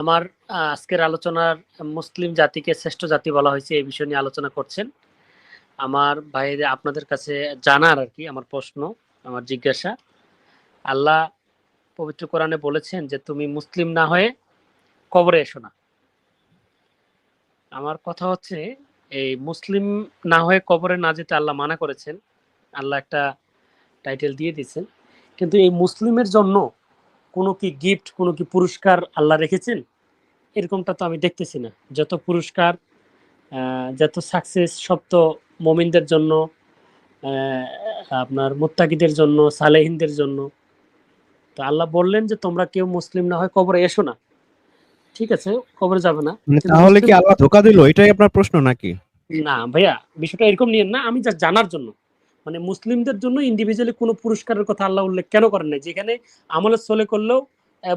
আমার আজকের আলোচনার মুসলিম জাতিকে শ্রেষ্ঠ জাতি বলা হয়েছে, এই বিষয় নিয়ে আলোচনা করছেন। আমার ভাইদের আপনাদের কাছে জানার আর কি আমার প্রশ্ন, আমার জিজ্ঞাসা। আল্লাহ পবিত্র কোরআনে বলেছেন যে, তুমি মুসলিম না হয়ে কবরে এসো না। আমার কথা হচ্ছে, এই মুসলিম না হয়ে কবরে না যেতে আল্লাহ মানা করেছেন। আল্লাহ একটা টাইটেল দিয়ে দিয়েছেন। কিন্তু এই মুসলিমের জন্য কোনো কি গিফট, কোনো কি পুরস্কার আল্লাহ রেখেছেন? এরকমটা তো আমি দেখতেছি না। যত পুরস্কার যত সাকসেস সব তো মমিনদের জন্য আপনার মুত্তাকিদের জন্য সালেহিনদের জন্য। তো আল্লাহ বললেন যে তোমরা কেউ মুসলিম না হয় কবরে এসো না। ঠিক আছে কবরে যাবে না। মানে তাহলে কি আল্লাহ ধোকা দিল? এটাই আপনার প্রশ্ন নাকি? না ভাইয়া বিষয়টা এরকম নিয়ে না আমি যা জানার জন্য। মানে মুসলিমদের জন্য ইন্ডিভিজুয়ালি কোনো পুরস্কারের কথা আল্লাহ উল্লেখ কেন করেন না যেখানে আমলের সলে করলেও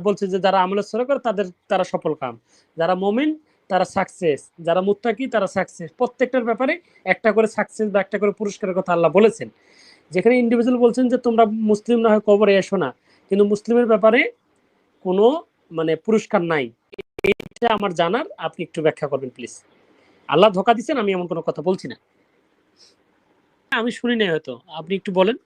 বলছে যে যারা আমলের সলে করে তাদের, তারা সফল কাম। যারা মমিন, তারা সাকসেস যারা মুত্তাকি, তারা সাকসেস প্রত্যেকটার ব্যাপারে একটা করে সাকসেস বা একটা করে পুরস্কারের কথা আল্লাহ বলেছেন। যেখানে ইন্ডিভিজুয়াল বলছেন যে, তোমরা মুসলিম না হয় কবরে এসো না। কিন্তু মুসলিমের ব্যাপারে কোনো মানে পুরস্কার নাই। এটা আমার জানার, আপনি একটু ব্যাখ্যা করবেন প্লিজ আল্লাহ ধোকা দিচ্ছেন, আমি এমন কোনো কথা বলছি না। আমি শুনি নাই হয়তো। আপনি একটু বলেন।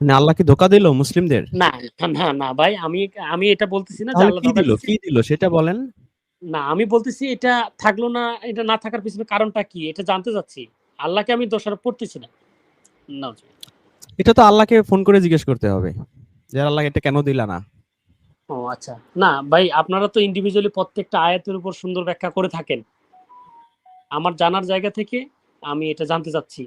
মানে আল্লাহ কি ধোকা দিল মুসলিমদের? না না না ভাই আমি আমি এটা বলতেছি না তাহলে আল্লাহ কি দিল? কি দিল? সেটা বলেন। না আমি বলতেছি এটা থাকল না এটা না থাকার পিছনে কারণটা কি? এটা জানতে চাচ্ছি। আল্লাহকে আমি দোষারোপ করতেছি না। না এটা তো আল্লাহকে ফোন করে জিজ্ঞেস করতে হবে যে আল্লাহ এটা কেন দিলা না? ও আচ্ছা। না ভাই আপনারা তো ইন্ডিভিজুয়ালি প্রত্যেকটা আয়াতের উপর সুন্দর ব্যাখ্যা করে থাকেন। আমার জানার জায়গা থেকে আমি এটা জানতে চাচ্ছি।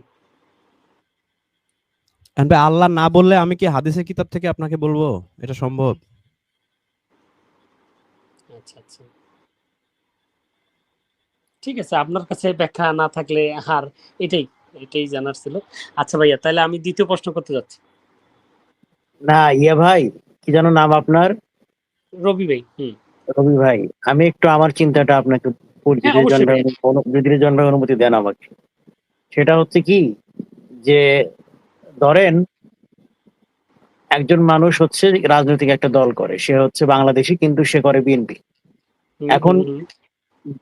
ভাই আল্লাহ না বললে আমি কি হাদিসের কিতাব থেকে আপনাকে বলব? এটা সম্ভব? আচ্ছা আচ্ছা। ঠিক আছে আপনার কাছে ব্যাখ্যা না থাকলে আর এটাই এটাই জানার ছিল। আচ্ছা ভাইয়া তাহলে আমি দ্বিতীয় প্রশ্ন করতে যাচ্ছি। না ইয়া ভাই কি যেন নাম আপনার? রবি ভাই হুম। রবি ভাই আমি একটু আমার চিন্তাটা আপনাকে হ্যাঁ, যদি অনুমতি দেন আমাকে। সেটা হচ্ছে কি যে ধরেন একজন মানুষ হচ্ছে রাজনৈতিক একটা দল করে সে হচ্ছে বাংলাদেশি কিন্তু সে করে বিএনপি এখন-।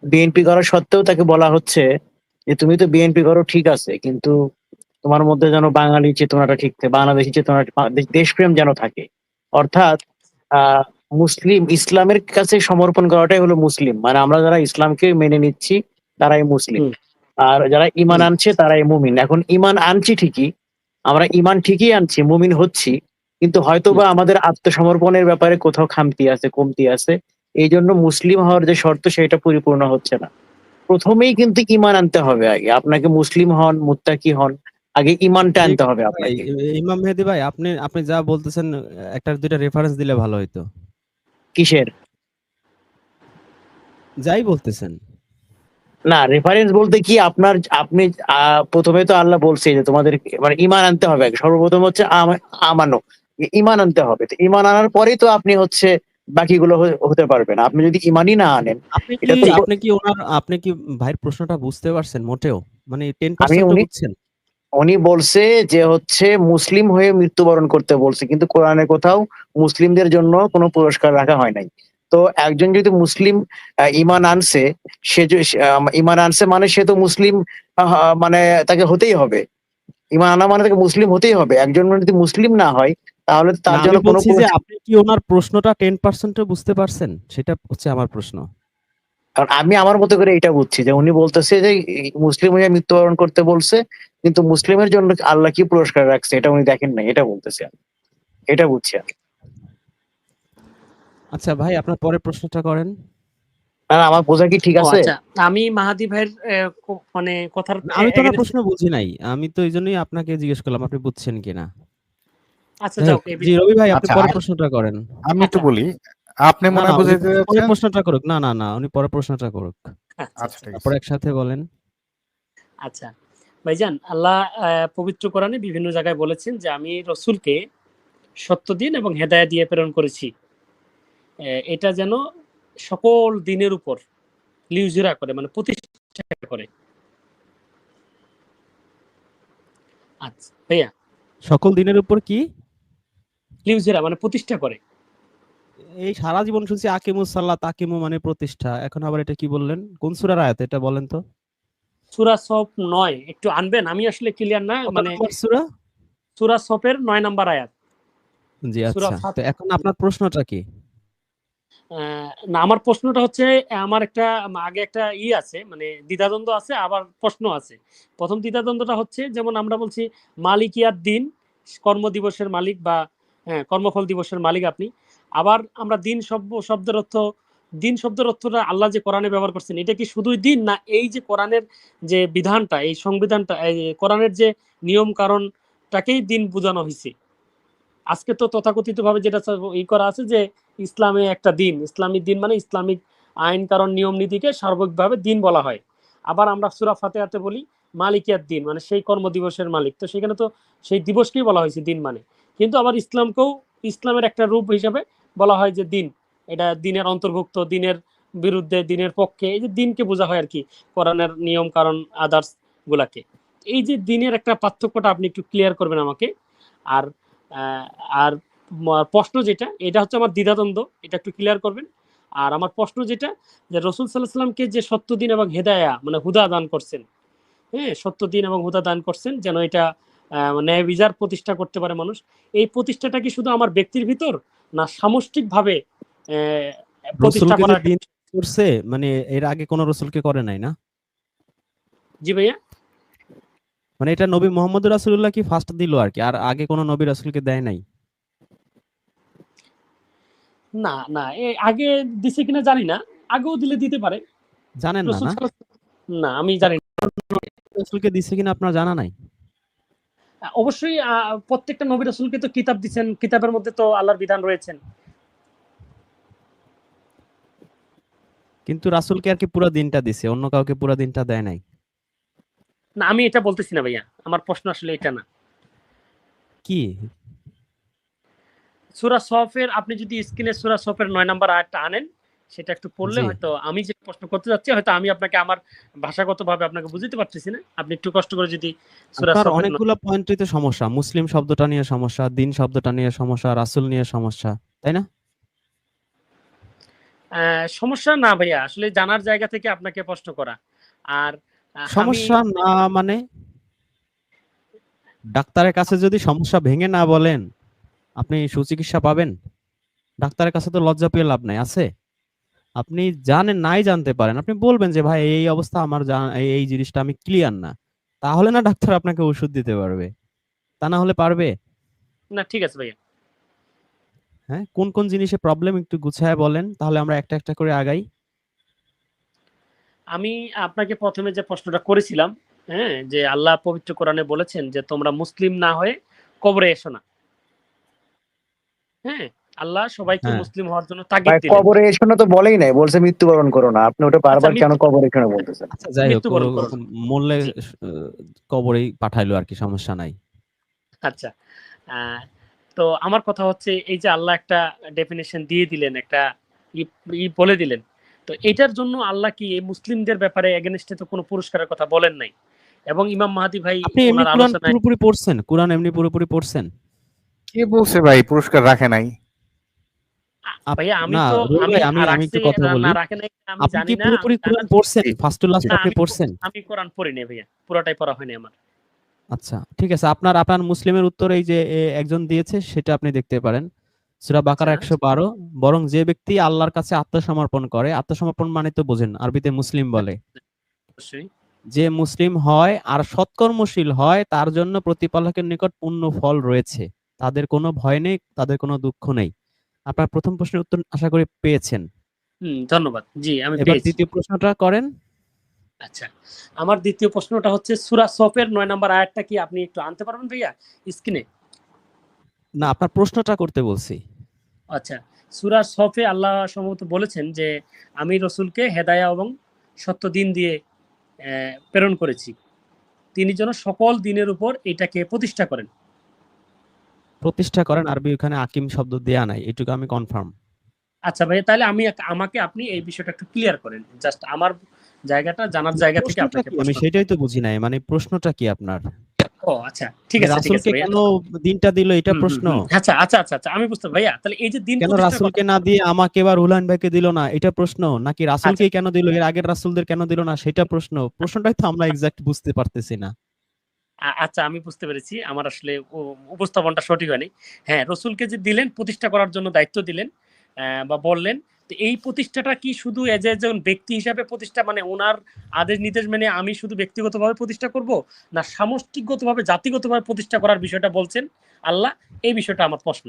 বিএনপি করা সত্ত্বেও তাকে বলা হচ্ছে যে তুমি তো বিএনপি করো ঠিক আছে কিন্তু তোমার মধ্যে যেন বাঙালি চেতনাটা ঠিক থাকে বাংলাদেশি চেতনাটা দেশ- দেশপ্রেম যেন থাকে। অর্থাৎ আহ মুসলিম ইসলামের কাছে সমর্পণ করাটাই হলো মুসলিম। মানে আমরা যারা ইসলামকে মেনে নিচ্ছি তারাই মুসলিম। আর যারা ইমান আনছে তারাই মুমিন। এখন ইমান আনছি ঠিকই আমরা ইমান ঠিকই আনছি মুমিন হচ্ছি কিন্তু হয়তোবা আমাদের আত্মসমর্পণের ব্যাপারে কোথাও খামতি আছে কমতি আছে এই জন্য মুসলিম হওয়ার যে শর্ত সেটা পরিপূর্ণ হচ্ছে না। প্রথমেই কিন্তু ইমান আনতে হবে আগে। আপনাকে মুসলিম হন মুত্তাকি হন আগে ইমানটা আনতে হবে আপনাকে। ইমাম মেহেদি ভাই আপনি আপনি যা বলতেছেন একটা দুইটা রেফারেন্স দিলে ভালো হইতো। কিসের? যাই বলতেছেন। না রেফারেন্স বলতে কি আপনার আপনি প্রথমে তো আল্লাহ বলছে যে তোমাদের মানে ইমান আনতে হবে সর্বপ্রথম হচ্ছে আম- আমানো। ইমান আনতে হবে। তো ইমান আনার পরেই তো আপনি হচ্ছে বাকিগুলো হতে পারবেন। আপনি যদি ইমানই না আনেন আপনি কি ওনার আপনি কি ভাইয়ের প্রশ্নটা বুঝতে পারছেন মোটেও? মানে টেন আমি পার্সেন্ট উনি- বুঝছেন। উনি বলছে যে হচ্ছে মুসলিম হয়ে মৃত্যুবরণ করতে বলছে। কিন্তু কোরআনে কোথাও মুসলিমদের জন্য কোনো পুরস্কার রাখা হয় নাই। তো একজন যদি মুসলিম ইমান আনছে সে যে- ইমান আনছে মানে সে তো মুসলিম মানে তাকে হতেই হবে। ইমান আনা মানে তাকে মুসলিম হতেই হবে। একজন যদি মুসলিম না হয় তাহলে তার জন্য কোনো আপনি কি ওনার প্রশ্নটা টেন পার্সেন্ট বুঝতে পারছেন? সেটা হচ্ছে আমার প্রশ্ন। কারণ আমি আমার মতো করে এটা বুঝছি যে উনি বলতেছে যে মুসলিম হয়ে মৃত্যুবরণ করতে বলছে কিন্তু মুসলিমের জন্য আল্লাহ কি পুরস্কার রাখছে এটা উনি দেখেন না এটা বলতেছে এটা বুঝছি আমি। আচ্ছা ভাই আপনার পরের প্রশ্নটা করেন। না না, আমার বোঝা কি ঠিক আছে? আচ্ছা আমি মাহাদি ভাইয়ের মানে কথার আমি তো প্রশ্ন বুঝি নাই। আমি তো এই জন্যই আপনাকে জিজ্ঞেস করলাম আপনি বুঝছেন কিনা আচ্ছা যাও জি রবি ভাই আপনি আচ্ছা, পরের প্রশ্নটা করেন। আমি একটু আচ্ছা। বলি আপনি মনে বুঝাইতে পরের প্রশ্নটা করুক। না না না উনি পরের প্রশ্নটা করুক। আচ্ছা, তারপর একসাথে বলেন। আচ্ছা ভাইজান আল্লাহ আহ, পবিত্র কোরআনে বিভিন্ন জায়গায় বলেছেন যে আমি রসুলকে সত্য দিন এবং হেদায়া দিয়ে প্রেরণ করেছি। এটা যেন সকল দিনের উপর লিউজিরা করে মানে প্রতিষ্ঠা করে। আচ্ছা ভাইয়া। সকল দিনের উপর কি? লিউজিরা মানে প্রতিষ্ঠা করে। এই সারা জীবন শুনছি আকিমুস সাল্লাহ তাকিমু মানে প্রতিষ্ঠা। এখন আবার এটা কি বললেন? কোন সূরার আয়াত এটা বলেন তো? সুরা সফ নয় একটু আনবেন আমি আসলে ক্লিয়ার না মানে সূরা? সুরা সফের নয় নাম্বার আয়াত। জি আচ্ছা। তো এখন আপনার প্রশ্নটা কি? না আমার প্রশ্নটা হচ্ছে আমার একটা আগে একটা ই আছে মানে দ্বিধাদ্বন্দ্ব আছে আবার প্রশ্ন আছে। প্রথম দ্বিধাদ্বন্দ্বটা হচ্ছে যেমন আমরা বলছি মালিকিয়ার দিন কর্মদিবসের মালিক বা হ্যাঁ, কর্মফল দিবসের মালিক আপনি। আবার আমরা দিন শব্দ শব্দের অর্থ দিন শব্দের অর্থটা আল্লাহ যে কোরআনে ব্যবহার করছেন এটা কি শুধুই দিন না এই যে কোরআনের যে বিধানটা এই সংবিধানটা কোরআনের যে নিয়ম কারণটাকেই দিন বোঝানো হয়েছে আজকে তো তথাকথিত ভাবে যেটা ই করা আছে যে ইসলামে একটা দিন। ইসলামিক দিন মানে ইসলামিক আইন, কারণ, নিয়ম, নীতিকে সার্বিকভাবে দিন বলা হয়। আবার আমরা সুরা ফাতেহাতে বলি মালিকিয়ার দিন মানে সেই কর্মদিবসের মালিক। তো সেখানে তো সেই দিবসকেই বলা হয়েছে দিন মানে। কিন্তু আবার ইসলামকেও ইসলামের একটা রূপ হিসাবে বলা হয় যে দিন। এটা দিনের অন্তর্ভুক্ত, দিনের বিরুদ্ধে, দিনের পক্ষে, এই যে দিনকে বোঝা হয় আর কি কোরআনের নিয়ম, কারণ, আদার্স গুলাকে। এই যে দিনের একটা পার্থক্যটা আপনি একটু ক্লিয়ার করবেন আমাকে। আর আর প্রশ্ন যেটা এটা হচ্ছে আমার দ্বিধাদ্বন্দ্ব এটা একটু ক্লিয়ার করবেন। আর আমার প্রশ্ন যেটা যে রসুল সাল্লাহ সাল্লামকে যে সত্য দিন এবং হেদায়া মানে হুদা দান করছেন হ্যাঁ সত্য দিন এবং হুদা দান করছেন যেন এটা ন্যায় বিচার প্রতিষ্ঠা করতে পারে মানুষ এই প্রতিষ্ঠাটা কি শুধু আমার ব্যক্তির ভিতর না সামষ্টিকভাবে আহ, প্রতিষ্ঠা করা করছে মানে এর আগে কোন রসুলকে করে নাই না? জি ভাইয়া? মানে এটা নবী মোহাম্মদ রাসূলুল্লাহ কি ফার্স্ট দিল আর কি? আর আগে কোন নবী রাসুলকে দেয় নাই? না না আগে দিছে কিনা জানি না আগেও দিলে দিতে পারে। জানেন না না? আমি জানি। রাসূলকে দিছে কিনা আপনার জানা নাই? অবশ্যই প্রত্যেকটা নবী রাসূলকে তো কিতাব দিচ্ছেন কিতাবের মধ্যে তো আল্লাহর বিধান রয়েছেন। কিন্তু রাসূলকে আর কি পুরো দিনটা দিছে অন্য কাউকে পুরো দিনটা দেয় নাই? না আমি এটা বলতেছি না ভাইয়া আমার প্রশ্ন আসলে এটা না। কি? সুরা সফের আপনি যদি স্ক্রিনে সুরা সফের নয় নাম্বার আয়াতটা আনেন সেটা একটু পড়লে হয়তো আমি যে প্রশ্ন করতে যাচ্ছি হয়তো আমি আপনাকে আমার ভাষাগত ভাবে আপনাকে বুঝতে পারতেছি না। আপনি একটু কষ্ট করে যদি সুরা সফের অনেকগুলো পয়েন্টই তো সমস্যা। মুসলিম শব্দটা নিয়ে সমস্যা দিন শব্দটা নিয়ে সমস্যা রাসূল নিয়ে সমস্যা তাই না? সমস্যা না ভাইয়া আসলে জানার জায়গা থেকে আপনাকে প্রশ্ন করা। আর সমস্যা না মানে? ডাক্তারের কাছে যদি সমস্যা ভেঙে না বলেন আপনি সুচিকিৎসা পাবেন? ডাক্তারের কাছে তো লজ্জা পেয়ে লাভ নাই আছে? আপনি জানেন নাই জানতে পারেন আপনি বলবেন যে ভাই এই অবস্থা আমার এই- জিনিসটা আমি ক্লিয়ার না। তাহলে না ডাক্তার আপনাকে ওষুধ দিতে পারবে? তা না হলে পারবে? না ঠিক আছে ভাইয়া। হ্যাঁ কোন কোন জিনিসে প্রবলেম একটু গুছায় বলেন তাহলে আমরা একটা একটা করে আগাই। আমি আপনাকে প্রথমে যে প্রশ্নটা করেছিলাম হ্যাঁ যে আল্লাহ পবিত্র কোরআনে বলেছেন যে তোমরা মুসলিম না হয়ে কবরে এসো না। হ্যাঁ আল্লাহ সবাইকে হ্যাঁ। মুসলিম হওয়ার জন্য তাগিদ দিলেন কবরে না তো বলেই নাই বলছে মৃত্যুবরণ করো না আপনি ওটা বারবার আচ্ছা, কেন কবরে এসো না বলতেছেন? আচ্ছা যাই হোক। আহ, কবরেই পাঠাইলো আর কি সমস্যা নাই। আচ্ছা আহ, তো আমার কথা হচ্ছে এই যে আল্লাহ একটা ডেফিনেশন দিয়ে দিলেন একটা ই- ই বলে দিলেন তো এটার জন্য আল্লাহ কি এই মুসলিমদের ব্যাপারে এগেনস্টে তো কোনো পুরস্কারের কথা বলেন নাই? এবং ইমাম মাহাদি ভাই আপনি পুরোপুরি পড়ছেন? কোরআন এমনি পুরোপুরি পড়ছেন? কে বলছে ভাই? পুরস্কার রাখে নাই। আপ- ভাইয়া আমি না, তো রুল আমি ভাই, আমি- আমি একটু রাখছি কথা বলি। না রাখে নাই আমি আপনি কি পুরোপুরি কোরআন পড়ছেন? ফার্স্ট টু লাস্ট আপনি পড়ছেন? আমি কোরআন পড়ি নাই ভাইয়া পুরোটাই পড়া হয়নি আমার। আচ্ছা ঠিক আছে। আপনার আপনার মুসলিমের উত্তর এই যে একজন দিয়েছে সেটা আপনি দেখতে পারেন। সূরা বাকারা। একশো বারো বরং যে ব্যক্তি আল্লাহর কাছে আত্মসমর্পণ করে আত্মসমর্পণ মানে তো বোঝেন আরবিতে মুসলিম বলে। যে মুসলিম হয় আর সৎকর্মশীল হয় তার জন্য প্রতিপালকের নিকট পূর্ণ ফল রয়েছে। তাদের কোনো ভয় নেই তাদের কোনো দুঃখ নেই। আপনার প্রথম প্রশ্নের উত্তর আশা করি পেয়েছেন। ধন্যবাদ। জি আমি এবার দ্বিতীয় প্রশ্নটা করেন। আচ্ছা আমার দ্বিতীয় প্রশ্নটা হচ্ছে সূরা সফের নয় নম্বর আয়াতটা কি আপনি একটু আনতে পারবেন ভাইয়া স্ক্রিনে? না আপনার প্রশ্নটা করতে বলছি। আচ্ছা সূরা সফে আল্লাহ সম্ভবত বলেছেন যে আমি রসুলকে হেদায়া এবং সত্য দিন দিয়ে প্রেরণ করেছি। তিনি যেন সকল দিনের উপর এটাকে প্রতিষ্ঠা করেন। প্রতিষ্ঠা করেন আরবি ওখানে আকিম শব্দ দেয়া নাই এটুকু আমি কনফার্ম আচ্ছা ভাই তাহলে আমি আমাকে আপনি এই বিষয়টা একটু ক্লিয়ার করেন। জাস্ট আমার জায়গাটা জানার জায়গা থেকে আপনাকে আমি সেটাই তো বুঝি নাই মানে প্রশ্নটা কি আপনার? ও আচ্ছা ঠিক আছে ঠিক আছে রাসূলকে কেন দিনটা দিল এটা প্রশ্ন? আচ্ছা আচ্ছা আচ্ছা আচ্ছা আমি বুঝতে ভাইয়া তাহলে এই যে দিন কেন রাসূলকে না দিয়ে আমাকে এবার হুলাইন ভাইকে দিল না এটা প্রশ্ন? নাকি রাসূলকে আচ্ছা। কেন দিল এর আগের রাসূলদের কেন দিল না সেটা প্রশ্ন? প্রশ্নটাই তো আমরা এক্সাক্ট বুঝতে পারতেছি না। আচ্ছা আমি বুঝতে পেরেছি। আমার আসলে উপস্থাপনটা সঠিক হয়নি। হ্যাঁ রসুলকে যে দিলেন, প্রতিষ্ঠা করার জন্য দায়িত্ব দিলেন বা বললেন, তো এই প্রতিষ্ঠাটা কি শুধু এজ একজন ব্যক্তি হিসাবে প্রতিষ্ঠা মানে ওনার আদেশ, নির্দেশ মেনে আমি শুধু ব্যক্তিগতভাবে প্রতিষ্ঠা করব? না, সামষ্টিকগতভাবে, জাতিগতভাবে প্রতিষ্ঠা করার বিষয়টা বলছেন আল্লাহ? এই বিষয়টা আমার প্রশ্ন।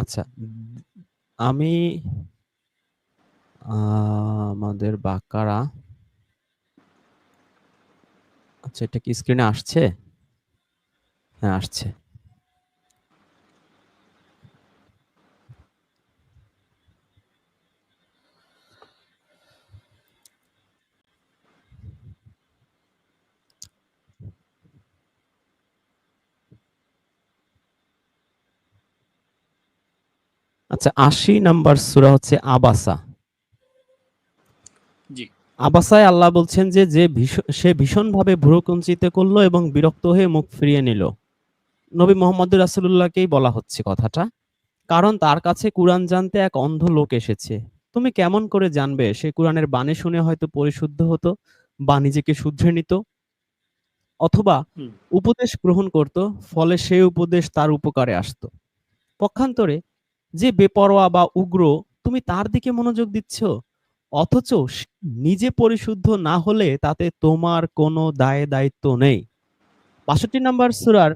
আচ্ছা আমি আমাদের বাকারা আচ্ছা এটা কি স্ক্রিনে আসছে হ্যাঁ আসছে আচ্ছা আশি নাম্বার সূরা হচ্ছে আবাসা। আবাসায় আল্লাহ বলছেন যে যে সে ভীষণভাবে ভ্রুকুঞ্চিত করল এবং বিরক্ত হয়ে মুখ ফিরিয়ে নিল। নবী মোহাম্মদ রাসূলুল্লাহকেই বলা হচ্ছে কথাটা। কারণ তার কাছে কুরআন জানতে এক অন্ধ লোক এসেছে। তুমি কেমন করে জানবে? সে কুরআনের বাণী শুনে হয়তো পরিশুদ্ধ হতো বা নিজেকে শুধরে নিত। অথবা উপদেশ গ্রহণ করত ফলে সেই উপদেশ তার উপকারে আসতো। পক্ষান্তরে যে বেপরোয়া বা উগ্র তুমি তার দিকে মনোযোগ দিচ্ছ? অথচ নিজে পরিশুদ্ধ না হলে তাতে তোমার কোনো দায় দায়িত্ব নেই। বাষট্টি নাম্বার সুরার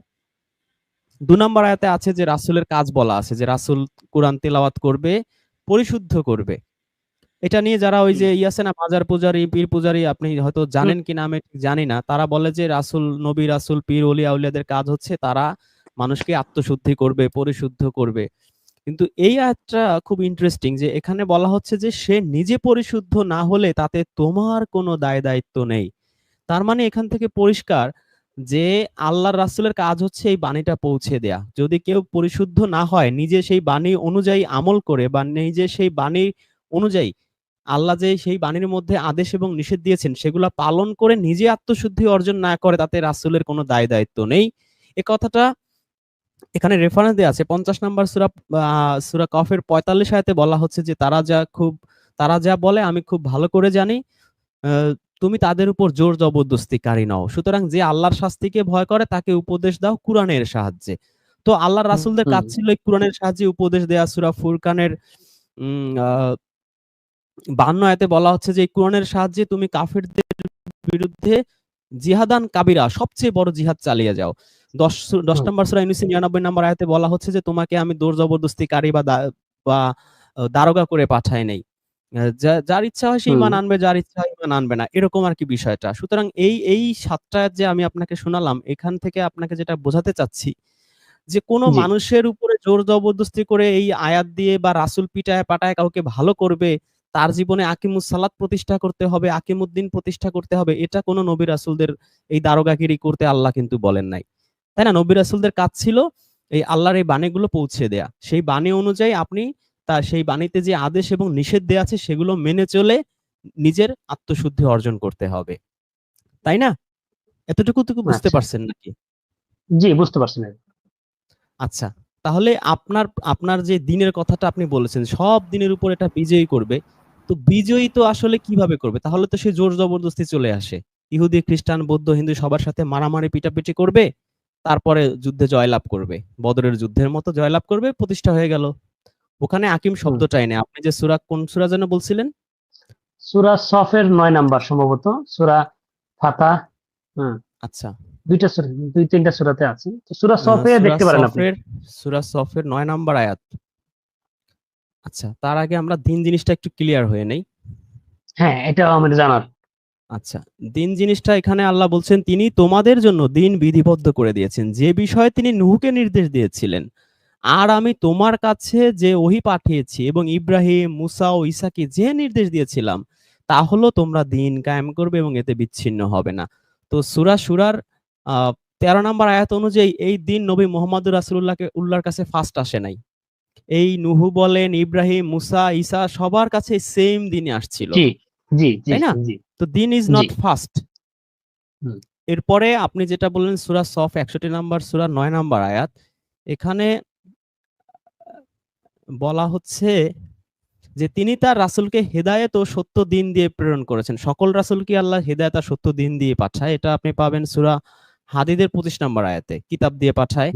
দু নম্বর আয়াতে আছে যে রাসূলের কাজ বলা আছে যে রাসূল কোরআন তেলাওয়াত করবে পরিশুদ্ধ করবে। এটা নিয়ে যারা ওই যে ইয়াছে না বাজার পূজারি পীর পূজারি আপনি হয়তো জানেন কি না আমি ঠিক জানি না তারা বলে যে রাসূল নবী রাসুল পীর ওলি আউলিয়াদের কাজ হচ্ছে তারা মানুষকে আত্মশুদ্ধি করবে পরিশুদ্ধ করবে। কিন্তু এই আয়াতটা খুব ইন্টারেস্টিং যে এখানে বলা হচ্ছে যে সে নিজে পরিশুদ্ধ না হলে তাতে তোমার কোনো দায় দায়িত্ব নেই। তার মানে এখান থেকে পরিষ্কার যে আল্লাহর রাসুলের কাজ হচ্ছে এই বাণীটা পৌঁছে দেয়া। যদি কেউ পরিশুদ্ধ না হয়, নিজে সেই বাণী অনুযায়ী আমল করে বা নিজে সেই বাণী অনুযায়ী আল্লাহ যে সেই বাণীর মধ্যে আদেশ এবং নিষেধ দিয়েছেন, সেগুলা পালন করে নিজে আত্মশুদ্ধি অর্জন না করে তাতে রাসুলের কোনো দায় দায়িত্ব নেই। এ কথাটা এখানে রেফারেন্স দেওয়া আছে পঞ্চাশ নাম্বার সুরা সুরা কফের পঁয়তাল্লিশ আয়াতে বলা হচ্ছে যে তারা যা খুব তারা যা বলে আমি খুব ভালো করে জানি তুমি তাদের উপর জোর জবরদস্তিকারী নও। সুতরাং যে আল্লাহর শাস্তিকে ভয় করে তাকে উপদেশ দাও কোরআনের সাহায্যে। তো আল্লাহর রাসুলদের কাজ ছিল এই কোরআনের সাহায্যে উপদেশ দেয়া সুরা ফুরকানের বান্ন আয়াতে বলা হচ্ছে যে এই কোরআনের সাহায্যে তুমি কাফেরদের বিরুদ্ধে জিহাদান কাবিরা সবচেয়ে বড় জিহাদ চালিয়ে যাও। দশ দশ নম্বর সুরা ইউনুসের নিরানব্বই নম্বর আয়াতে বলা হচ্ছে যে তোমাকে আমি দৌড় জবরদস্তিকারী বা বা দারোগা করে পাঠাই নাই। যার ইচ্ছা হয় সে হুম। ইমান আনবে যার ইচ্ছা হয় আনবে না। এরকম আর কি বিষয়টা। সুতরাং এই এই সাতটা যে আমি আপনাকে শোনালাম এখান থেকে আপনাকে যেটা বোঝাতে চাচ্ছি যে কোনো। মানুষের উপরে জোর জবরদস্তি করে এই আয়াত দিয়ে বা রাসুল পিটায় পাটায় কাউকে ভালো করবে তার জীবনে আকিমুস সালাত প্রতিষ্ঠা করতে হবে আকিমুদ্দিন প্রতিষ্ঠা করতে হবে এটা কোনো নবী রাসুলদের এই দারোগাগিরি করতে আল্লাহ কিন্তু বলেন নাই। তাই না? নবী রাসুলদের কাজ ছিল এই আল্লাহর এই বাণীগুলো পৌঁছে দেয়া। সেই বাণী অনুযায়ী আপনি তার সেই বাণীতে যে আদেশ এবং নিষেধ দেয়া আছে সেগুলো মেনে চলে নিজের আত্মশুদ্ধি অর্জন করতে হবে। তাই না? এতটুকু তো বুঝতে আচ্ছা। পারছেন নাকি? জি বুঝতে পারছি না আচ্ছা তাহলে আপনার আপনার যে দিনের কথাটা আপনি বলেছেন সব দিনের উপর এটা বিজয়ী করবে। তো বিজয়ী তো আসলে কীভাবে করবে? তাহলে তো সে জোর জবরদস্তি চলে আসে। ইহুদি খ্রিস্টান বৌদ্ধ হিন্দু সবার সাথে মারামারি পিটাপিটি করবে? তারপরে যুদ্ধে জয়লাভ করবে। বদরের যুদ্ধের মতো জয়লাভ করবে প্রতিষ্ঠা হয়ে গেল। ওখানে আকিম শব্দটাই নেই আপনি যে সুরা কোন সুরা যেন বলছিলেন? সুরা সফের নয় নাম্বার সম্ভবত সুরা ফাতা। আচ্ছা। দুইটা সুরা দুই তিনটা সুরাতে আছে। তো সুরা সফে দেখতে পারেন আপনি। সূরা সফের নয় নাম্বার আয়াত। আচ্ছা তার আগে আমরা দিন জিনিসটা একটু ক্লিয়ার হয়ে নেই। হ্যাঁ এটা আমাদের জানার। আচ্ছা দিন জিনিসটা এখানে আল্লাহ বলছেন তিনি তোমাদের জন্য দিন বিধিবদ্ধ করে দিয়েছেন। যে বিষয়ে তিনি নুহুকে নির্দেশ দিয়েছিলেন আর আমি তোমার কাছে যে ওহি পাঠিয়েছি এবং ইব্রাহিম মুসা ও ইসাকে যে নির্দেশ দিয়েছিলাম তা হলো তোমরা দিন কায়েম করবে এবং এতে বিচ্ছিন্ন হবে না। তো সুরা সুরার আহ তেরো নম্বর আয়াত অনুযায়ী এই দিন নবী মোহাম্মদ রাসুল্লাহকে উল্লাহর কাছে ফার্স্ট আসে নাই। এই নুহু বলেন ইব্রাহিম মুসা ঈসা সবার কাছে সেম দিনে আসছিল। জি জি জি তাই না? তো দিন ইজ নট ফাস্ট এরপরে আপনি যেটা বললেন সুরা সফ 61 নাম্বার সূরা 9 নাম্বার আয়াত এখানে বলা হচ্ছে যে তিনি তার রাসুলকে হেদায়েত ও সত্য দিন দিয়ে প্রেরণ করেছেন। সকল রাসূলকে আল্লাহ হেদায়েত আর সত্য দিন দিয়ে পাঠায়? এটা আপনি পাবেন সুরা হাদিদের 25 নাম্বার আয়াতে কিতাব দিয়ে পাঠায়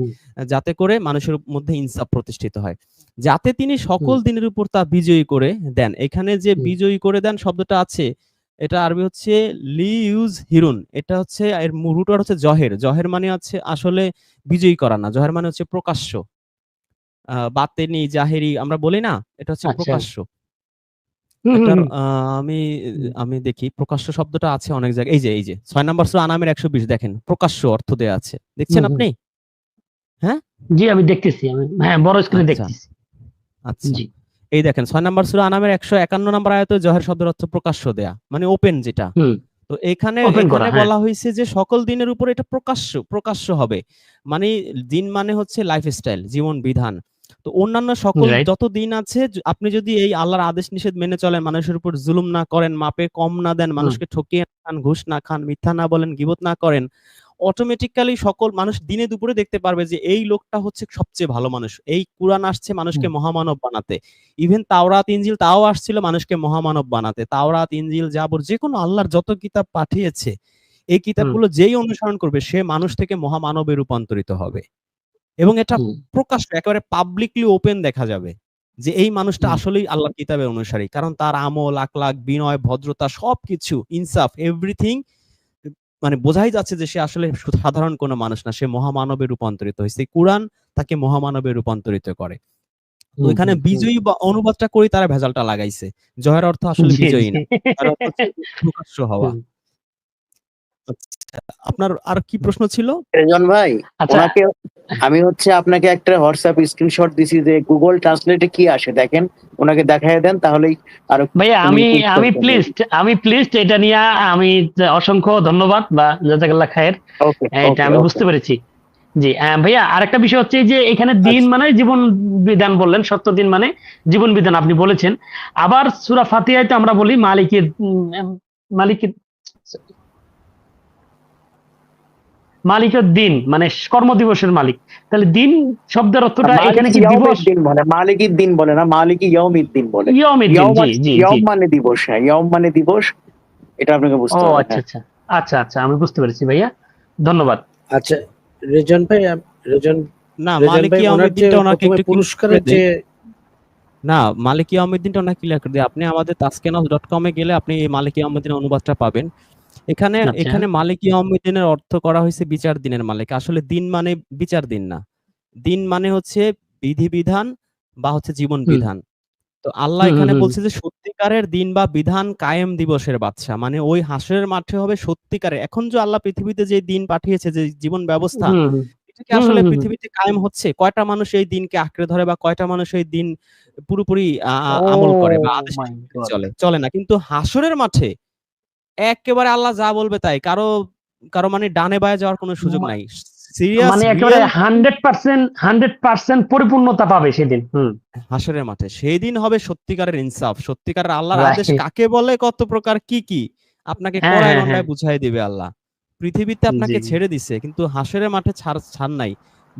যাতে করে মানুষের মধ্যে ইনসাফ প্রতিষ্ঠিত হয়। যাতে তিনি সকল দিনের উপর তা বিজয়ী করে দেন। এখানে যে বিজয়ী করে দেন শব্দটা আছে এটা আরবি হচ্ছে লি ইউজ হিরুন। এটা হচ্ছে এর রুট হচ্ছে জহের। জহের মানে হচ্ছে আসলে বিজয়ী করা না। জহের মানে হচ্ছে প্রকাশ্য। বাতেনি জাহেরি আমরা বলি না এটা হচ্ছে আচ্ছা। প্রকাশ্য। আমি আমি দেখি প্রকাশ্য শব্দটা আছে অনেক জায়গায়। এই যে এই যে ছয় নম্বর সূরা আনামের একশো বিশ দেখেন প্রকাশ্য অর্থ দেয়া আছে। দেখছেন আপনি? হ্যাঁ? জি আমি দেখতেছি আমি হ্যাঁ বড় স্ক্রিনে আচ্ছা। দেখতেছি। আচ্ছা। জি। এই দেখেন ছয় নম্বর সূরা আনামের একশো একান্ন নম্বর আয়াতে জহের শব্দের অর্থ প্রকাশ্য দেয়া মানে ওপেন যেটা। তো এখানে এখানে হ্যাঁ। বলা হয়েছে যে সকল দিনের উপর এটা প্রকাশ্য প্রকাশ্য হবে। মানে দিন মানে হচ্ছে লাইফস্টাইল জীবন বিধান। তো অন্যান্য সকল যত দিন আছে আপনি যদি এই আল্লাহর আদেশ নিষেধ মেনে চলেন মানুষের উপর জুলুম না করেন মাপে কম না দেন মানুষকে ঠকিয়ে না খান ঘুষ না খান মিথ্যা না বলেন গিবত না করেন অটোমেটিক্যালি সকল মানুষ দিনে দুপুরে দেখতে পারবে যে এই লোকটা হচ্ছে সবচেয়ে ভালো মানুষ। এই কুরআন আসছে মানুষকে মহামানব বানাতে। ইভেন তাওরাত ইনজিল তাও আসছিল মানুষকে মহামানব বানাতে। তাওরাত ইনজিল জাবর যে কোনো আল্লাহর যত কিতাব পাঠিয়েছে এই কিতাবগুলো যেই অনুসরণ করবে সে মানুষ থেকে মহামানবে রূপান্তরিত হবে। এবং এটা প্রকাশ একেবারে পাবলিকলি ওপেন দেখা যাবে যে এই মানুষটা আসলেই আল্লাহর কিতাবের অনুসারী। কারণ তার আমল আকলাক বিনয় ভদ্রতা সবকিছু ইনসাফ এভরিথিং মানে বোঝাই যাচ্ছে যে সে আসলে সাধারণ কোনো মানুষ না সে মহামানবে রূপান্তরিত হয়েছে। কোরআন তাকে মহামানবে রূপান্তরিত করে। তো এখানে হুম, হুম। বিজয়ী বা অনুবাদটা করে তারা ভেজালটা লাগাইছে। জয়ের অর্থ আসলে বিজয়ী না প্রকাশ্য হওয়া। আপনার আর কি প্রশ্ন ছিল? রেজন ভাই আচ্ছা। ওনাকে আমি হচ্ছে আপনাকে একটা হোয়াটসঅ্যাপ স্ক্রিনশট দিছি যে গুগল ট্রান্সলেটে কি আসে দেখেন ওনাকে দেখায় দেন তাহলেই আরও তুমি আমি আমি প্লিজ আমি প্লিজ এটা নিয়ে আমি অসংখ্য ধন্যবাদ বা জাজাকাল্লাহ খায়ের। ওকে এটা আমি বুঝতে পেরেছি। জি ভাইয়া আরেকটা বিষয় হচ্ছে যে এখানে দিন আচ্ছা। মানে জীবন বিধান বললেন সত্য দিন মানে জীবন বিধান আপনি বলেছেন। আবার সুরা তো আমরা বলি মালিকের মালিকের মালিকের দিন মানে কর্মদিবসের মালিক। তাহলে দিন শব্দের অর্থটা এখানে কি দিবস? দিন বলে মালিকির দিন বলে না মালিকি ইয়মির দিন বলে ইয়মের দিন মানে- জি জি। মানে দিবস হ্যাঁ ইয়ম মানে দিবস এটা আপনাকে বুঝতে হবে আচ্ছা হ্যাঁ। আচ্ছা আচ্ছা আচ্ছা আমি বুঝতে পেরেছি ভাইয়া। ধন্যবাদ। আচ্ছা রেজন ভাই রেজন না মালিক ভাই ওনার ওনাকে একটু পুরস্কারের। যে না মালিক ইয়াউমিদ্দিনটা ওনাকে ক্লিয়ার করে দিই। আপনি আমাদের তাসকেনাস ডট কমে গেলে আপনি এই মালিক ইয়াউমিদ্দিনের অনুবাদটা পাবেন। এখানে আচ্ছা। এখানে মালিক ইয়াউমিদ্দিনের অর্থ করা হয়েছে বিচার দিনের মালিক। আসলে দিন মানে বিচার দিন না। দিন মানে হচ্ছে বিধিবিধান বা হচ্ছে জীবন বিধান। তো আল্লাহ এখানে বলছে যে সত্যিকারের দিন বা বিধান কায়েম দিবসের বাদশা। মানে ওই হাসরের মাঠে হবে সত্যিকারের এখন যে আল্লাহ পৃথিবীতে যে দিন পাঠিয়েছে যে জীবন ব্যবস্থা হুম, হুম। কি আসলে। পৃথিবীতে কায়েম হচ্ছে? কয়টা মানুষ এই দিনকে আঁকড়ে ধরে বা কয়টা মানুষ এই দিন পুরোপুরি আমল করে বা আদেশ চলে? চলে না। কিন্তু হাসরের মাঠে একেবারে আল্লাহ যা বলবে তাই। কারও কারও মানে ডানে বায়ে যাওয়ার কোনো সুযোগ নাই। সিরিয়াস মানে একেবারে হান্ড্রেড পার্সেন্ট হান্ড্রেড পার্সেন্ট পরিপূর্ণতা পাবে সেদিন। হুম। হাসরের মাঠে। সেই দিন হবে সত্যিকারের ইনসাফ। সত্যিকারের আল্লাহর. আদেশ কাকে বলে কত প্রকার কি কি? আপনাকে হ্যাঁ, কড়াই হ্যাঁ, গন্ডায় হ্যাঁ। বুঝাই দিবে আল্লাহ। পৃথিবীতে আপনাকে ছেড়ে দিছে কিন্তু হাসরের মাঠে ছাড় ছাড় নাই।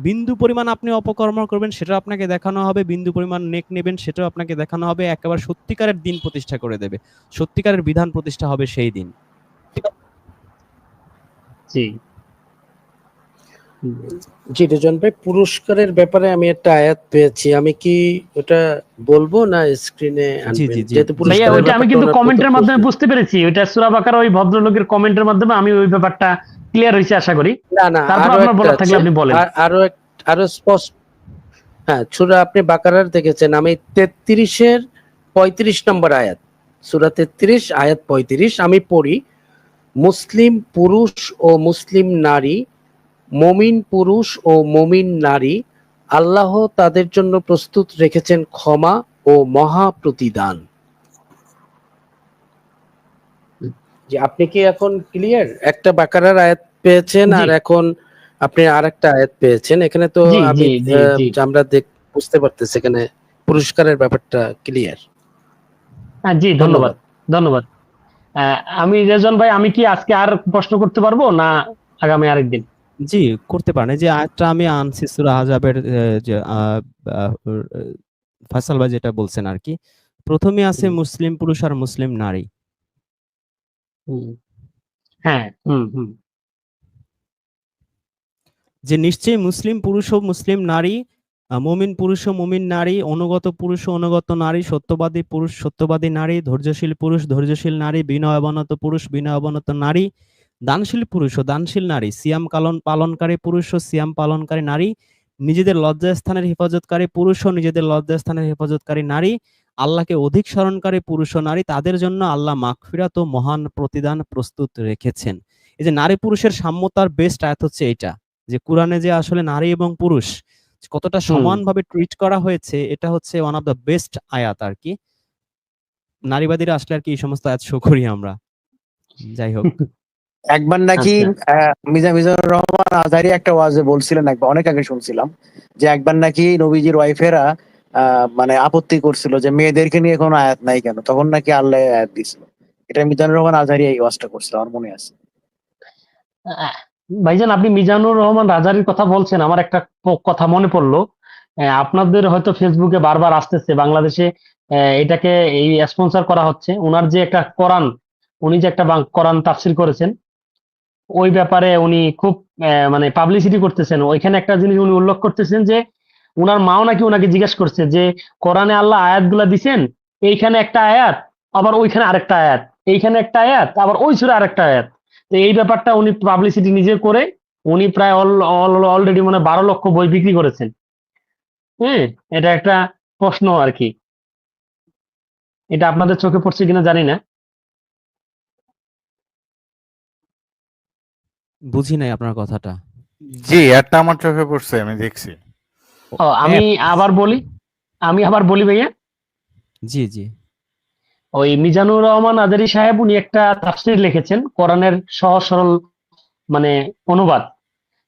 বিন্দু পরিমাণ আপনি অপকর্ম করবেন সেটা আপনাকে দেখানো হবে। বিন্দু পরিমাণ নেক নেবেন সেটাও আপনাকে দেখানো হবে। একেবারে সত্যিকারের দিন প্রতিষ্ঠা করে দেবে। সত্যিকারের বিধান প্রতিষ্ঠা হবে সেই দিন। জি। জি রেজন ভাই পুরস্কারের ব্যাপারে আমি একটা আয়াত পেয়েছি। আমি কি ওটা বলব না স্ক্রিনে। যেহেতু আমি কিন্তু কমেন্টের মাধ্যমে বুঝতে পেরেছি। ওইটা সুরা বাকার ওই ভদ্রলোকের কমেন্টের মাধ্যমে আমি ওই ব্যাপারটা ক্লিয়ার হয়েছে আশা করি। না না তারপর আপনার বলার থাকলে আপনি বলেন। আর- আরও স্পষ্ট হ্যাঁ সুরা আপনি বাকারার দেখেছেন। আমি তেত্রিশের পঁয়ত্রিশ নম্বর আয়াত। সুরা তেত্রিশ আয়াত পঁয়ত্রিশ। আমি পড়ি মুসলিম পুরুষ ও মুসলিম নারী মমিন পুরুষ ও মমিন নারী আল্লাহ তাদের জন্য প্রস্তুত রেখেছেন ক্ষমা ও মহা প্রতিদান যে আপনি কি এখন ক্লিয়ার একটা বাকারার আয়াত পেয়েছেন আর এখন আপনি আর একটা আয়াত পেয়েছেন। এখানে তো আমি। আমরা দেখ বুঝতে পারতেছি এখানে পুরস্কারের ব্যাপারটা ক্লিয়ার হ্যাঁ জি ধন্যবাদ। ধন্যবাদ। আহ, আমি রেজন ভাই আমি কি আজকে আর প্রশ্ন করতে পারব না আগামী আরেকদিন? জি করতে পারেন। যে আয়াতটা আমি আনছি সূরা আহজাবের যে আহ, ভাই যেটা বলছেন আর কি। প্রথমে আছে মুসলিম পুরুষ আর মুসলিম নারী। হ্যাঁ হুম হুম। যে নিশ্চয়ই মুসলিম পুরুষ ও মুসলিম নারী মুমিন পুরুষ ও মুমিন নারী, অনুগত পুরুষ ও অনুগত নারী, সত্যবাদী পুরুষ, সত্যবাদী নারী, ধৈর্যশীল পুরুষ, ধৈর্যশীল নারী, বিনয় অবনত পুরুষ, বিনয় অবনত নারী, দানশীল পুরুষ ও দানশীল নারী, সিয়াম কালন, পালনকারী পুরুষ ও সিয়াম পালনকারী নারী, নিজেদের লজ্জাস্থানের হেফাজতকারী পুরুষ ও নিজেদের লজ্জাস্থানের হেফাজতকারী নারী আল্লাহকে অধিক স্মরণকারী পুরুষ ও নারী তাদের জন্য আল্লাহ মাগফিরাত ও মহান প্রতিদান প্রস্তুত রেখেছেন। এই যে নারী পুরুষের সাম্যতার বেস্ট আয়াত হচ্ছে এইটা যে কোরআনে যে আসলে নারী এবং পুরুষ কতটা সমানভাবে ট্রিট করা হয়েছে এটা হচ্ছে ওয়ান অফ দ্য বেস্ট আয়াত আর কি। নারীবাদীরা আসলে আর কি এই সমস্ত আয়াত শো করি আমরা। যাই হোক। একবার নাকি আহ, মিজা মিজানুর রহমান আজহারি একটা ওয়াজে বলছিলেন একবার অনেক আগে শুনছিলাম যে একবার নাকি নবীজির ওয়াইফেরা মানে আপত্তি করছিল যে মেয়েদেরকে নিয়ে কোনো আয়াত নাই কেন? তখন নাকি আল্লাহ আয়াত দিছিল। এটা মিজানুর রহমান আজহারি এই ওয়াজটা করছিল, আমার মনে আছে। ভাইজান, আপনি মিজানুর রহমান রাজারির কথা বলছেন, আমার একটা কথা মনে পড়ল। আপনাদের হয়তো ফেসবুকে বারবার আসতেছে, বাংলাদেশে এটাকে এই স্পন্সর করা হচ্ছে। ওনার যে একটা কোরআন, উনি যে একটা কোরআন তাফসির করেছেন, ওই ব্যাপারে উনি খুব মানে পাবলিসিটি করতেছেন। ওইখানে একটা জিনিস উনি উল্লেখ করতেছেন যে উনার মাও নাকি ওনাকে জিজ্ঞেস করছে যে কোরআনে আল্লাহ আয়াতগুলা দিছেন? এইখানে একটা আয়াত আবার ওইখানে আরেকটা আয়াত এইখানে একটা আয়াত আবার ওই সুরে আরেকটা আয়াত। তো এই ব্যাপারটা উনি পাবলিসিটি নিজে করে উনি প্রায় অলরেডি মানে বারো লক্ষ বই বিক্রি করেছেন। হ্যাঁ এটা একটা প্রশ্ন আর কি। এটা আপনাদের চোখে পড়ছে কিনা জানি না। বুঝি নাই আপনার কথাটা। জি একটা আমার চোখে পড়ছে আমি দেখছি। ও, আমি আবার বলি? আমি আবার বলি ভাইয়া? জি জি। ওই মিজানুর রহমান আজারি সাহেব উনি একটা তাফসীর লিখেছেন কোরআনের সহজ সরল মানে অনুবাদ।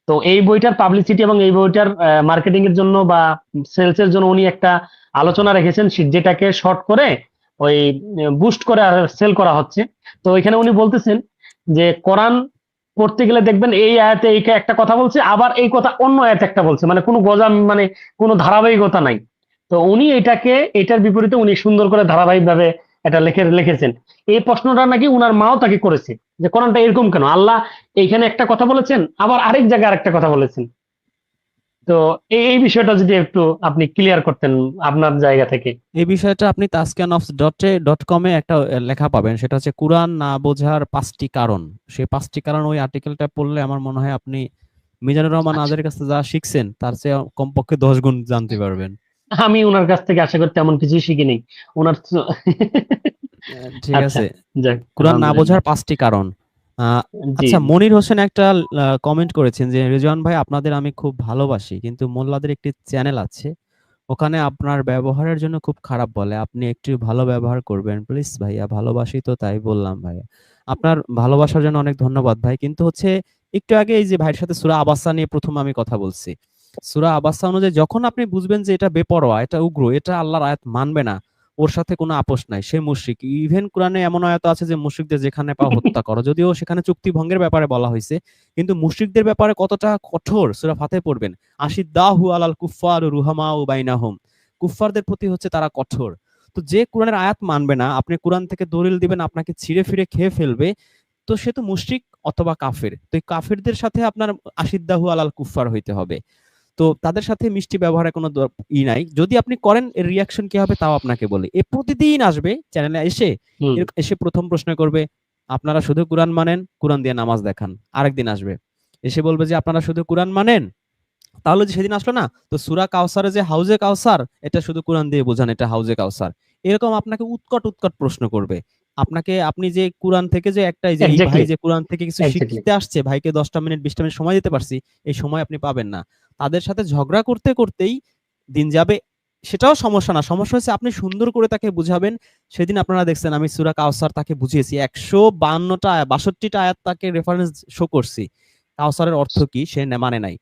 তো এই বইটার পাবলিসিটি এবং এই বইটার মার্কেটিং এর জন্য বা সেলস এর জন্য উনি একটা আলোচনা রেখেছেন যেটাকে শর্ট করে ওই বুস্ট করে সেল করা হচ্ছে। তো এখানে উনি বলতেছেন যে কোরআন পড়তে গেলে দেখবেন এই আয়াতে এই একটা কথা বলছে, আবার এই কথা অন্য আয়াতে একটা বলছে। মানে কোনো গজাম মানে কোনো ধারাবাহিকতা নাই। তো উনি এটাকে, এটার বিপরীতে উনি সুন্দর করে ধারাবাহিকভাবে এটা লিখে, লিখেছেন। এই প্রশ্নটা নাকি উনার মাও তাকে করেছে। যে কোরআনটা এরকম কেন? আল্লাহ এইখানে একটা কথা বলেছেন, আবার আরেক জায়গায় আরেকটা কথা বলেছেন। তো এই বিষয়টা যদি একটু আপনি ক্লিয়ার করতেন আপনার জায়গা থেকে। এই বিষয়টা আপনি তাসকিয়ান অফ ডট ডট কমে একটা লেখা পাবেন। সেটা হচ্ছে কোরআন না বোঝার পাঁচটি কারণ। সেই পাঁচটি কারণ ওই আর্টিকেলটা পড়লে আমার মনে হয় আপনি মিজানুর রহমান আচ্ছা। আজারের কাছে যা শিখছেন তার চেয়ে কমপক্ষে দশ গুণ জানতে পারবেন। আমি ওনার কাছ থেকে আশা করি তেমন কিছু শিখি নেই ওনার ঠিক আচ্ছা, আছে। যাক, কোরআন না বোঝার পাঁচটি কারণ। আচ্ছা মনির হোসেন একটা কমেন্ট করেছেন যে রেজওয়ান ভাই আপনাদের আমি খুব ভালোবাসি কিন্তু মোল্লাদের একটি চ্যানেল আছে। ওখানে আপনার ব্যবহারের জন্য খুব খারাপ বলে। আপনি একটু ভালো ব্যবহার করবেন। প্লিজ ভাইয়া ভালোবাসি তো তাই বললাম ভাইয়া। আপনার ভালোবাসার জন্য অনেক ধন্যবাদ ভাই। কিন্তু হচ্ছে একটু আগে এই যে ভাইয়ের সাথে সুরা আবাসা নিয়ে প্রথম আমি কথা বলছি। সুরা আবাসা অনুযায়ী যখন আপনি বুঝবেন যে এটা বেপরোয়া এটা উগ্র এটা আল্লাহর আয়াত মানবে না ওর সাথে কোনো আপোষ নাই, সে মুশরিক। ইভেন কোরআনে এমন আয়াত আছে যে মুশরিকদের যেখানে পাও হত্যা করো। যদিও সেখানে চুক্তি ভঙ্গের ব্যাপারে বলা হয়েছে, কিন্তু মুশরিকদের ব্যাপারে কতটা কঠোর সূরা ফাতে পড়বেন? আশিদ্দাহু আলাল কুফফার রুহামা ও বাইনাহুম। কুফফারদের প্রতি হচ্ছে তারা কঠোর। তো যে কোরআনের আয়াত মানবে না, আপনি কোরআন থেকে দলিল দিবেন, আপনাকে ছিঁড়ে ফিরে খেয়ে ফেলবে, তো সে তো মুশরিক অথবা কাফের। তো এই কাফেরদের সাথে আপনার আশিদ্দাহু আলাল কুফফার হইতে হবে। তো তাদের সাথে মিষ্টি ব্যবহারের কোনো ই নাই। যদি আপনি করেন এর রিয়াকশন কি হবে তাও আপনাকে বলি। এ প্রতিদিন আসবে চ্যানেলে এসে এসে প্রথম প্রশ্ন করবে আপনারা শুধু কোরআন মানেন কোরআন দিয়ে নামাজ দেখান। আরেকদিন আসবে। এসে বলবে যে আপনারা শুধু কোরআন মানেন? তাহলে যে সেদিন আসলো না তো সুরা কাউসারে যে হাউজে কাউসার এটা শুধু কোরআন দিয়ে বোঝান এটা হাউজে কাউসার এরকম আপনাকে উৎকট উৎকট প্রশ্ন করবে। আপনাকে আপনি যে কোরআন থেকে যে একটা যে ভাই যে কোরআন থেকে কিছু শিখতে আসছে ভাইকে দশটা মিনিট বিশটা মিনিট সময় দিতে পারছি এই সময় আপনি পাবেন না। তাদের সাথে ঝগড়া করতে করতেই দিন যাবে সেটাও সমস্যা না। সমস্যা হচ্ছে আপনি সুন্দর করে তাকে বুঝাবেন। সেদিন আপনারা দেখছেন আমি সুরা কাউসার তাকে বুঝিয়েছি। একশো বান্নটা বাষট্টিটা আয়াত তাকে রেফারেন্স শো করছি। কাউসারের অর্থ কি? সে মানে নাই।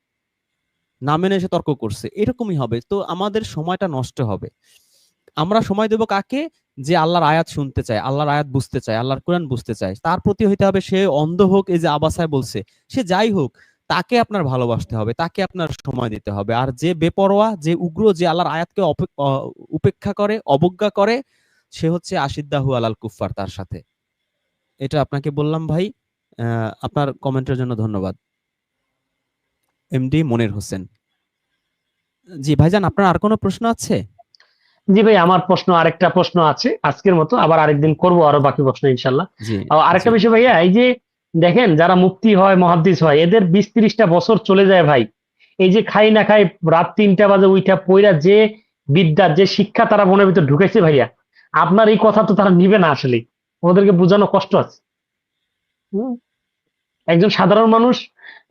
না মেনে সে তর্ক করছে। এরকমই হবে। তো আমাদের সময়টা নষ্ট হবে। আমরা সময় দেব কাকে? যে আল্লাহর আয়াত শুনতে চায়, আল্লাহর আয়াত বুঝতে চায়, আল্লাহর কোরআন বুঝতে চায়, তার প্রতি হইতে হবে সে অন্ধ হোক, এই যে আবাসায় বলছে, সে যাই হোক, তাকে আপনার ভালোবাসতে হবে, তাকে আপনার সময় দিতে হবে। আর যে বেপরোয়া, যে উগ্র, যে আল্লাহর আয়াতকে উপেক্ষা করে, অবজ্ঞা করে, সে হচ্ছে আশিদ্দাহু আলাল কুফফার তার সাথে। এটা আপনাকে বললাম ভাই আপনার কমেন্টের জন্য ধন্যবাদ। এমডি মনির হোসেন। জি ভাইজান, আপনার আর কোনো প্রশ্ন আছে? জি ভাই আমার প্রশ্ন আরেকটা প্রশ্ন আছে। আজকের মতো আবার আরেকদিন করব আরও বাকি প্রশ্ন ইনশাল্লাহ। আর আরেকটা বিষয় ভাইয়া এই যে দেখেন যারা মুক্তি হয় মহাদ্দিস হয় এদের বিশ ত্রিশটা বছর চলে যায় ভাই। এই যে খাই না খাই রাত তিনটা বাজে উইঠা পইরা যে বিদ্যা যে শিক্ষা তারা মনের ভিতর ঢুকেছে ভাইয়া আপনার এই কথা তো তারা নিবে না আসলে। ওদেরকে বোঝানো কষ্ট আছে। হুম। একজন সাধারণ মানুষ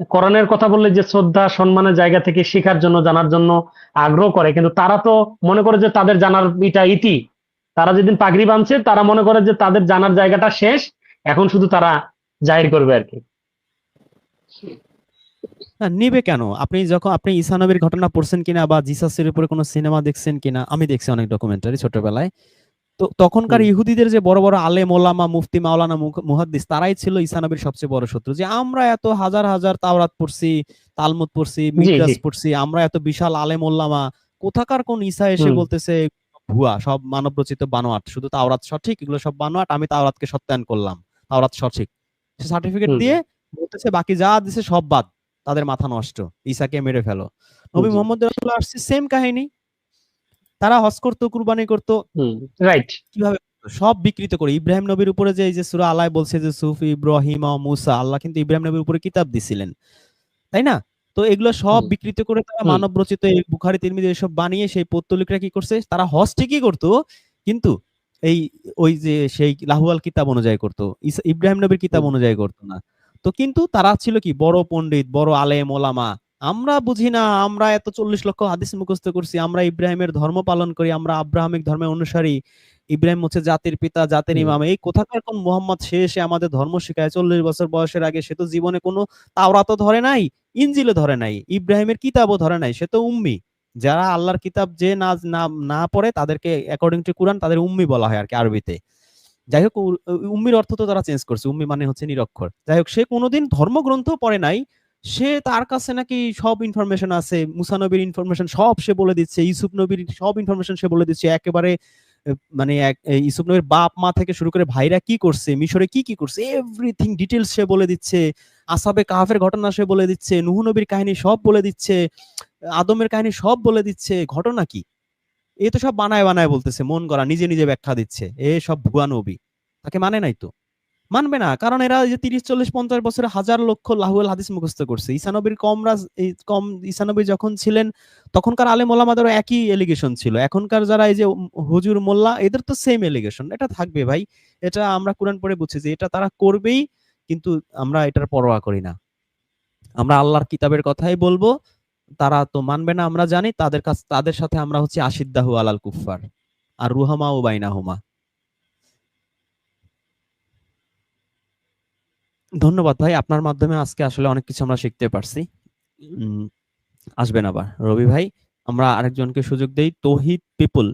কোরআনের কথা বললে যে শ্রদ্ধা, সম্মানের জায়গা থেকে শেখার জন্য, জানার জন্য আগ্রহ করে। কিন্তু তারা তো মনে করে যে তাদের জানার এটা ইতি। তারা যেদিন পাগড়ি বাঁধছে, তারা মনে করে যে তাদের জানার জায়গাটা শেষ। এখন শুধু তারা জাহির করবে আর কি। নিবে কেন? আপনি যখন, আপনি ঈসা নবীর ঘটনা পড়ছেন কিনা বা জিসাসের উপরে কোনো সিনেমা দেখছেন কিনা, আমি দেখছি অনেক ডকুমেন্টারি ছোটবেলায়। তো তখনকার ইহুদিদের যে বড় বড় আলেম ওলামা মুফতি মাওলানা মুহাদ্দিস তারাই ছিল ঈসা নবীর সবচেয়ে বড় শত্রু। যে আমরা এত হাজার হাজার তাওরাত পড়ছি তালমুদ পড়ছি মিকদাস পড়ছি আমরা এত বিশাল আলেম ওলামা কোথাকার কোন ঈসা এসে বলতেছে ভুয়া সব মানব রচিত বানোয়াট শুধু তাওরাত সঠিক এগুলো সব বানোয়াট আমি তাওরাতকে সত্যায়ন করলাম তাওরাত সঠিক। সে সার্টিফিকেট দিয়ে বলতেছে বাকি যা দিছে সব বাদ তাদের মাথা নষ্ট ঈসাকে মেরে ফেলো। নবী। মোহাম্মদ রাসূল আসছে সেম কাহিনী তারা হজ করতো কুরবানি করতো। রাইট কীভাবে সব বিকৃত করে। ইব্রাহিম নবীর উপরে যে এই যে সূরা আলায় বলছে যে সুফি ইব্রাহিম মুসা আল্লাহ কিন্তু ইব্রাহিম নবীর উপরে কিতাব দিছিলেন। তাই না? তো এগুলো সব বিকৃত করে তারা মানব রচিত এই বুখারি তিরমিজি এসব বানিয়ে সেই পৌত্তলিকরা কি করছে? তারা হজ ঠিকই করতো কিন্তু এই ওই যে সেই লাহুয়াল কিতাব অনুযায়ী করতো ইব্রাহিম নবীর কিতাব অনুযায়ী করতো না। তো কিন্তু তারা ছিল কি? বড় পণ্ডিত বড় আলেম ওলামা। আমরা বুঝি না আমরা এত চল্লিশ লক্ষ হাদিস মুখস্থ করছি আমরা ইব্রাহিমের ধর্ম পালন করি আমরা আব্রাহামিক ধর্মের অনুসারী ইব্রাহিম হচ্ছে জাতির পিতা জাতির ইমাম। এই কোথাকার কোন মোহাম্মদ সে এসে আমাদের ধর্ম শিখায়? চল্লিশ বছর বয়সের আগে সে তো জীবনে কোনো তাওরাতও ধরে নাই ইঞ্জিলও ধরে নাই ইব্রাহিমের কিতাবও ধরে নাই সে তো উম্মি। যারা আল্লাহর কিতাব যে না না পড়ে তাদেরকে অ্যাকর্ডিং টু কুরআন তাদের উম্মি বলা হয় আর কি আরবিতে। যাই হোক উম্মির অর্থ তো তারা চেঞ্জ করছে উম্মি মানে হচ্ছে নিরক্ষর। যাই হোক সে কোনোদিন ধর্মগ্রন্থ পড়ে নাই সে তার কাছে নাকি সব ইনফরমেশন আছে। মুসা নবীর ইনফরমেশন সব সে বলে দিচ্ছে, ইউসুফ নবীর সব ইনফরমেশন সে বলে দিচ্ছে। একেবারে মানে ইউসুফ নবীর বাপ মা থেকে শুরু করে ভাইরা কি করছে, মিশরে কি কি করছে এভরিথিং ডিটেলস সে বলে দিচ্ছে, আসাবে কাহাফের ঘটনা সে বলে দিচ্ছে, নুহু নবীর কাহিনী সব বলে দিচ্ছে, আদমের কাহিনী সব বলে দিচ্ছে, ঘটনা কি? এ তো সব বানায় বানায় বলতেছে, মন করা নিজে নিজে ব্যাখ্যা দিচ্ছে, এ সব ভুয়া নবী। তাকে মানে নাই তো? মানবে না। কারণ এরা যে তিরিশ, চল্লিশ, পঞ্চাশ বছরে হাজার লক্ষ লাহুল হাদিস মুখস্থ করছে। ঈসানবীর কমরা, এই কম ঈসানবী যখন ছিলেন, তখনকার আলেম ওলামাদেরও একই এলিগেশন ছিল। এখনকার যারা এই যে হুজুর, মোল্লা, এদের তো সেম এলিগেশন এটা থাকবে ভাই। এটা আমরা কোরআন পড়ে বুঝছি যে এটা তারা করবেই, কিন্তু আমরা এটার পরোয়া করি না। আমরা আল্লাহর কিতাবের কথাই বলব। তারা তো মানবে না, আমরা জানি। তাদের কাছ, তাদের সাথে আমরা হচ্ছে আশিদ্দাহু আলাল কুফফার। আর রুহামা ও বাইনাহুমা। ধন্যবাদ ভাই। আপনার মাধ্যমে আজকে আসলে অনেক কিছু আমরা শিখতে পারছি। আসবেন আবার। রবি ভাই, আমরা আরেকজনকে সুযোগ দেই। তৌহিদ পিপল।